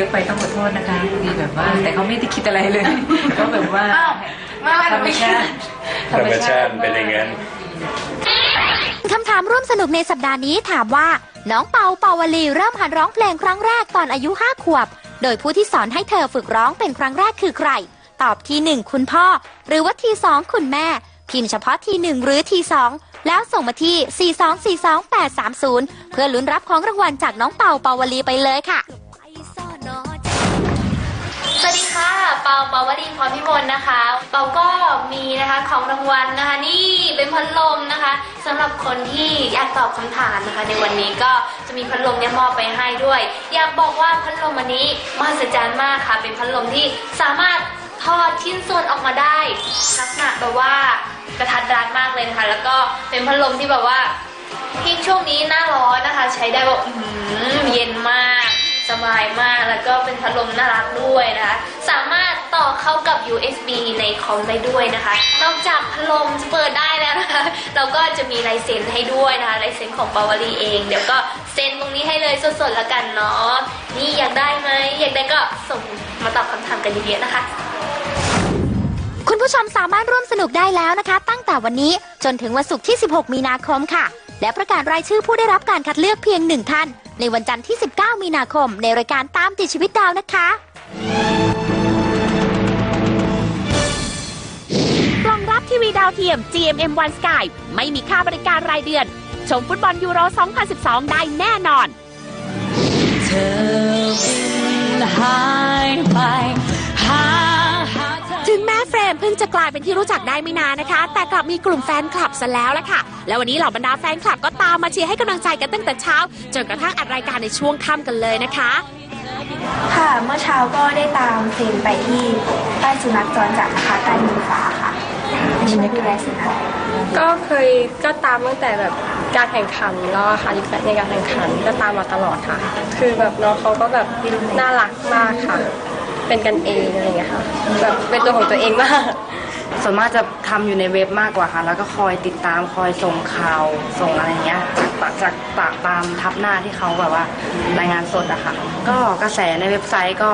ยอะไปต้องขอโทษนะคะดีแบบว่า แต่เขาไม่ได้คิดอะไรเลยก็แบบว่าอ้าวไม่ธรรมชาติธรรมชาติเป็นอย่างนั้นคำถามร่วมสนุกในสัปดาห์นี้ถามว่า น้องเปาเปาวลีเริ่มหัดร้องเพลงครั้งแรกตอนอายุ5ขวบ โดยผู้ที่สอนให้เธอฝึกร้องเป็นครั้งแรกคือใคร ตอบทีหนึ่งคุณพ่อ หรือว่าทีสองคุณแม่ พิมพ์เฉพาะทีหนึ่งหรือทีสองแล้วส่งมาที่ 4242830 เพื่อลุ้นรับของรางวัลจากน้องเปาเปาวลีไปเลยค่ะส วัสดีค่ะ เปาเปาวดีพรพิมลนะคะ เปาก็มีนะคะของรางวัลนะคะ นี่เป็นพัดลมนะคะสำหรับคนที่อยากตอบคำถามนะคะ ในวันนี้ก็จะมีพัดลมเนี่ยมอบไปให้ด้วย อยากบอกว่าพัดลมอันนี้มหัศจรรย์มากค่ะ เป็นพัดลมที่สามารถทอดชิ้นส่วนออกมาได้ลักษณะแบบว่ากระทัดรัดมากเลยนะคะ แล้วก็เป็นพัดลมที่แบบว่าที่ช่วงนี้หน้าร้อนนะคะ ใช้ได้แบบเย็นมาก สบายมากแล้วก็เป็นพัดลมน่ารักด้วยนะคะ สามารถต่อเข้ากับ USB ในคอมได้ด้วยนะคะ นอกจากพัดลมจะเปิดได้แล้วนะคะ เราก็จะมีลายเซ็นให้ด้วยนะคะลายเซ็นของปาวลีเอง เดี๋ยวก็เซ็นตรงนี้ให้เลยสดๆแล้วกันเนาะนี่อยากได้ไหมอยากได้ก็ส่งมาตอบคำถามกันเยอะๆนะคะคุณผู้ชมสามารถร่วมสนุกได้แล้วนะคะ ตั้งแต่วันนี้จนถึงวันศุกร์ที่ 16 มีนาคมค่ะ และประกาศรายชื่อผู้ได้รับการคัดเลือกเพียงหนึ่งท่าน ในวันจันทร์ที่ 19 มีนาคม ในรายการตามติดชีวิตดาวนะคะกล่องรับทีวีดาวเทียม GMM One Sky ไม่มีค่าบริการรายเดือน ชมฟุตบอลยูโร 2012 ได้แน่นอน เธอบินหายไป งจะกลายเป็นที่รู้จักได้ไม่นานนะคะ แต่กลับมีกลุ่มแฟนคลับซะแล้วล่ะค่ะ แล้ววันนี้เหล่าบรรดาแฟนคลับก็ตามมาเชียร์ให้กำลังใจกันตั้งแต่เช้า จนกระทั่งอัดรายการในช่วงค่ำกันเลยนะคะ ค่ะเมื่อเช้าก็ได้ตามเฟรมไปที่ใต้สุนัขจรจัดนะคะใต้มือฟ้าค่ะช่วยดูแลสุนัขก็เคยก็ตามตั้งแต่แบบการแข่งขันแล้วอะค่ะในการแข่งขันก็ตามมาตลอดค่ะ คือแบบน้องเขาก็แบบน่ารักมากค่ะ เป็นกันเองอะไรอย่างเงี้ยค่ะแบบเป็นตัวของตัวเองมาก ส่วนมากจะทำอยู่ในเว็บมากกว่าค่ะ แล้วก็คอยติดตามคอยส่งข่าวส่งอะไรเงี้ยจากจากจากตามทับหน้าที่เขาแบบว่ารายงานสดอะค่ะ ก็กระแสในเว็บไซต์ก็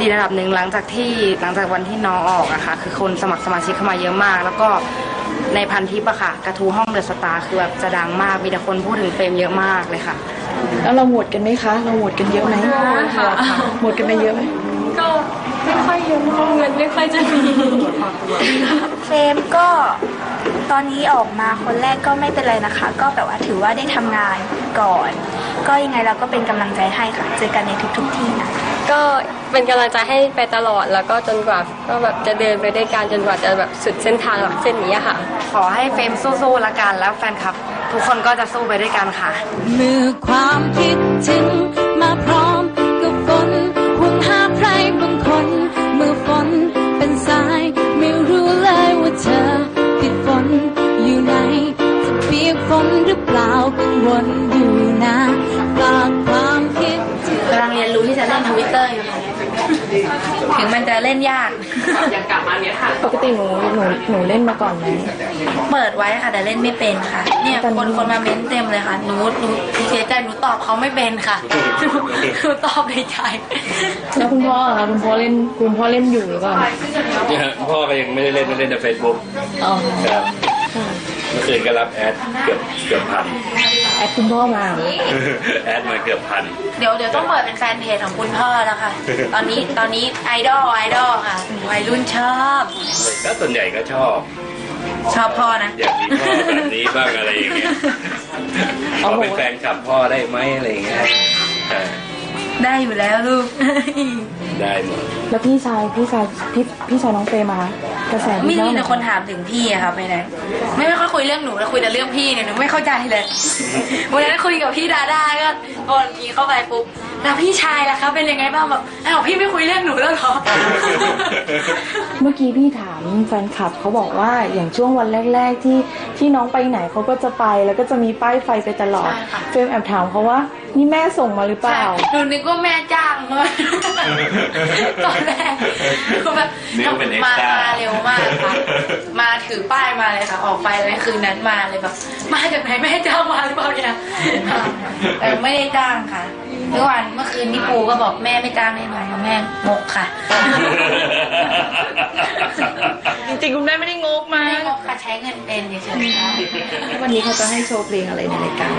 ดีระดับหนึ่งหลังจากที่หลังจากวันที่น้องออกอะค่ะ คือคนสมัครสมาชิกเข้ามาเยอะมาก แล้วก็ในพันทิปอะค่ะ กระทู้ห้องเดอะสตาร์คือแบบจะดังมาก มีแต่คนพูดถึงเฟรมเยอะมากเลยค่ะ แล้วเราโหวตกันไหมคะ เราโหวตกันเยอะไหมค่ะโหวตกันไปเยอะไหมก็ ไม่ค่อยเยอะมากเงินไม่ค่อยจะมีเฟรมก็ตอนนี้ออกมาคนแรกก็ไม่เป็นไรนะคะ ก็แบบว่าถือว่าได้ทำงานก่อน ก็ยังไงเราก็เป็นกำลังใจให้ค่ะ เจอกันในทุกๆที่นะก็เป็นกำลังใจให้ไปตลอดแล้วก็จนกว่าก็แบบจะเดินไปด้วยกันจนกว่าจะแบบสุดเส้นทางหลักเส้นนี้อะค่ะ ขอให้เฟรมสู้ๆละกันแล้วแฟนคลับ ทุกคนก็จะสู้ไปด้วยกันค่ะ เมื่อความคิดถึงมาพร้อม วลอยู่นะฝากความคิดถึงกำลังเรียนรู้ที่จะเล่นทวิตเตอร์อยู่ค่ะถึงมันจะเล่นยาก ปกติหนูหนูหนูเล่นมาก่อนไหมเปิดไว้ค่ะแต่เล่นไม่เป็นค่ะ เนี่ยตอนคนี้นคนมาเม้นเต็มเลยค่ะหนูหนูเสียใจหนูตอบเขาไม่เป็นค่ะหนูตอบในใจแล้วคุณพ่อล่ะคุณพ่อเล่นคุณพ่อเล่นอยู่หรือเปล่าพ่อก็ยังไม่ได้เล่นไม่เล่นในเฟซบุ๊กอ๋อครับเมื่อคืนก็รับแอดเกือบเกือบพัน แอดคุณพ่อมาแอดมาเกือบพัน เดี๋ยวเดี๋ยวต้องเปิดเป็นแฟนเพจของคุณพ่อแล้วค่ะ ตอนนี้ตอนนี้ไอดอลไอดอลค่ะวัยรุ่นชอบก็ส่วนใหญ่ก็ชอบ ชอบพ่อนะ อยากมีพ่อแบบนี้บ้างอะไรอย่างเงี้ยขอเป็นแฟนคลับพ่อได้ไหมอะไรอย่างเงี้ยเออ ได้อยู่แล้วลูก ได้หมดแล้วพี่ชายพี่ชายพี่พี่ชายน้องเฟรมมาคะกระแสไม่ดีมีมากแต่คนถามถึงพี่อะค่ะไปไหนไม่ไม่ค่อยคุยเรื่องหนูแล้วคุยแต่เรื่องพี่เนี่ยหนูไม่เข้าใจเลยวันนั้นคุยกับพี่ดาด้าก็ก่อนมีเข้าไปปุ๊บ แล้วพี่ชายล่ะครับเป็นยังไงบ้างแบบอ้าวพี่ไม่คุยเรื่องหนูแล้วเหรอ เมื่อกี้พี่ถามแฟนคลับเขาบอกว่าอย่างช่วงวันแรก ๆ ที่ที่น้องไปไหนเขาก็จะไปแล้วก็จะมีป้ายไฟไปตลอด ใช่ค่ะ เฟรมแอบถามเขาว่านี่แม่ส่งมาหรือเปล่า หนูนึกว่าแม่จ้างมาตอนแรกคือแบบนึกว่าเป็นมา extra มาเร็วมากค่ะ มาถือป้ายมาเลยค่ะ ออกไปเลยคืนนั้นมาเลยแบบมาจากไหนแม่จ้างมาหรือเปล่าเนี่ยค่ะแต่ไม่ได้จ้างค่ะเมื่อวานเมื่อ คืนนี่ปูก็บอกแม่ไม่จ้างแน่นอนค่ะแม่งกค่ะ จริงๆคุณแม่ไม่ได้งกมาไม่งกค่ะใช้เงินเป็นเฉยๆค่ะวันนี้เขาจะให้โชว์เพลงอะไรในรายการ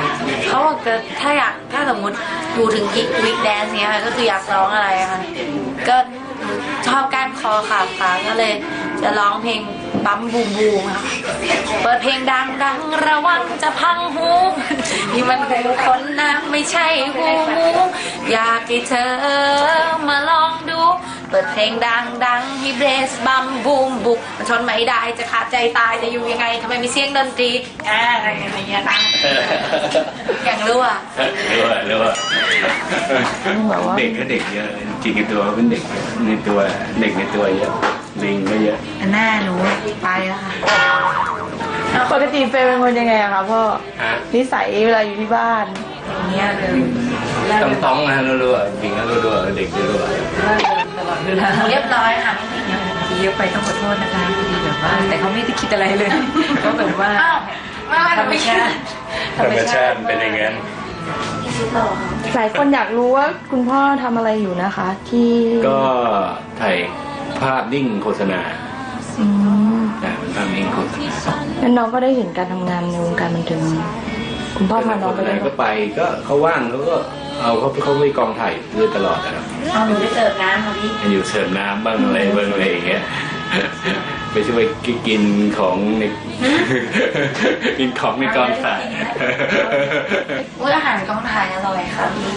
เขาบอกจะถ้าอยากถ้าสมมติดูถึงกิกวิกแดนซ์เนี้ยค่ะก็คืออยากร้องอะไรอะค่ะก็ชอบการคอขาขาก็เลย จะร้องเพลงปั๊มบูมบูมค่ะ เปิดเพลงดังดังระวังจะพังหูนี่มันหูคนนะไม่ใช่หูหมูอยากให้เธอมาลองดู เปิดเพลงดังดังให้เบสบัมบูมบุกมันทนไม่ได้จะขาดใจตายจะอยู่ยังไงทำไมมีเสียงดนตรีอ่าอะไรอย่างเงี้ยค่ะอย่างรั่วหรือว่าหรือว่าแบบว่าเด็กก็เด็กเยอะจริงๆตัวเขาเป็นเด็กในตัวเด็กในตัวเยอะ ลิงก็เยอะหน้าหนูไปแล้วค่ะปกติเฟย์เป็นคนยังไงอะคะพ่อฮะนิสัยเวลาอยู่ที่บ้านอย่างเงี้ยเลยต้องต้องๆนะรัวๆจริงก็รัวๆเด็กรัวเรียบร้อยค่ะเยอะไปต้องขอโทษนะคะพอดีแบบว่าแต่เขาไม่ได้คิดอะไรเลยก็แบบว่าอ้าวไม่ว่าธรรมชาติๆธรรมชาติเป็นอย่างนั้นหลายคนอยากรู้ว่าคุณพ่อทำอะไรอยู่นะคะ ที่ก็ถ่าย ภาพนิ่งโฆษณาอืมนะเป็นภาพนิ่งโฆษณาแล้วน้องก็ได้เห็นการทำงานในวงการบันเทิงคุณพ่อพาน้องไปโฆษด้วณายก็ไปก็เขาว่างเขาก็เอาเขาเขาไปกองถ่ายเรื่อยตลอดนะครับเอาหนูไปเสิร์ฟน้ำค่ะพี่อยู่เสิร์ฟน้ำบ้างอะไรบ้างอะไรอย่างเงี้ยไปช่วยกินของในกินของในกองถ่าย อุ้ยอาหารกองถ่ายอร่อยค่ะพี่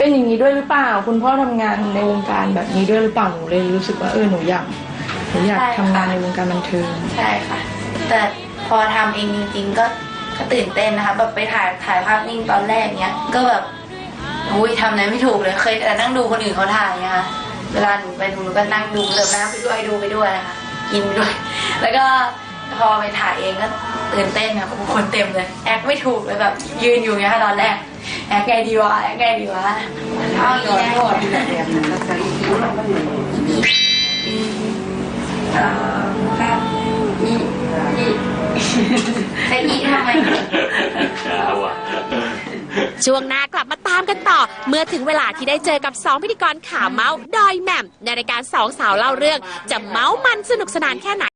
เป็นอย่างนี้ด้วยหรือเปล่า คุณพ่อทำงานในวงการแบบนี้ด้วยหรือเปล่าหนูเลยรู้สึกว่าเออหนูอยากหนูอยากทำงานในวงการบันเทิง ใช่ค่ะ แต่พอทำเองจริงๆก็ก็ตื่นเต้นนะคะแบบไปถ่ายถ่ายภาพนิ่งตอนแรกเนี้ยก็แบบอุ้ยทำอะไรไม่ถูกเลยเคยแต่นั่งดูคนอื่นเขาถ่ายนะคะเวลาหนูไปดูหนูก็นั่งดูเสิร์ฟน้ำไปด้วยดูไปด้วยนะคะกินไปด้วย แล้วก็ พอไปถ่ายเองก็ตื่นเต้นนะคนเต็มเลย แอคไม่ถูกเลยแบบยืนอยู่อย่างเงี้ยค่ะตอนแรก แอคไงดีวะ แอคไงดีวะเอาอีกแล้วเอ่อแบบอีอีจะอีทำไมช้าว่ะ ช่วงหน้ากลับมาตามกันต่อ เมื่อถึงเวลาที่ได้เจอกับ 2 พิธีกรขาเมาส์ดอยแหม่มในรายการสองสาวเล่าเรื่อง จะเมาส์มันสนุกสนานแค่ไหน